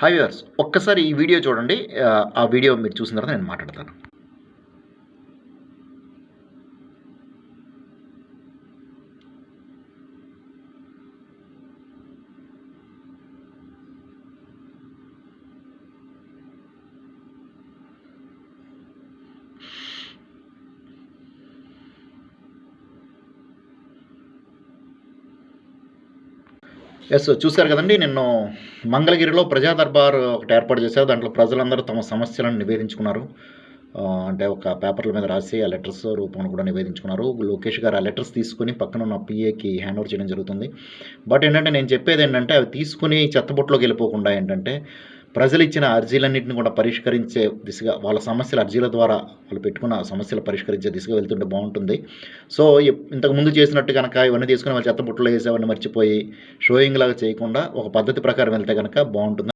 Hi viewers ఒక్కసారి ఈ video చూడండి. ఆ వీడియో మీరు చూసిన తర్వాత నేను మాట్లాడతాను. ఎస్ చూశారు కదండి నిన్ను మంగళగిరిలో ప్రజా దర్బార్ ఒకటి ఏర్పాటు చేశారు. దాంట్లో ప్రజలందరూ తమ సమస్యలను నివేదించుకున్నారు. అంటే ఒక పేపర్ల మీద రాసి ఆ లెటర్స్ రూపంలో కూడా నివేదించుకున్నారు. లోకేష్ గారు ఆ లెటర్స్ తీసుకుని పక్కన ఉన్న పిఏకి హ్యాండ్ ఓవర్ చేయడం జరుగుతుంది. బట్ ఏంటంటే నేను చెప్పేది ఏంటంటే అవి తీసుకుని చెత్తబొట్టులోకి వెళ్ళిపోకుండా ఏంటంటే ప్రజలు ఇచ్చిన అర్జీలన్నింటిని కూడా పరిష్కరించే దిశగా వాళ్ళ సమస్యల అర్జీల ద్వారా వాళ్ళు పెట్టుకున్న సమస్యలు పరిష్కరించే దిశగా వెళ్తుంటే బాగుంటుంది. సో ఇంతకు ముందు చేసినట్టు కనుక ఇవన్నీ తీసుకుని వాళ్ళు చెత్తబుట్టలో వేసేవన్నీ మర్చిపోయి షోయింగ్ లాగా చేయకుండా ఒక పద్ధతి ప్రకారం వెళ్తే కనుక బాగుంటుంది.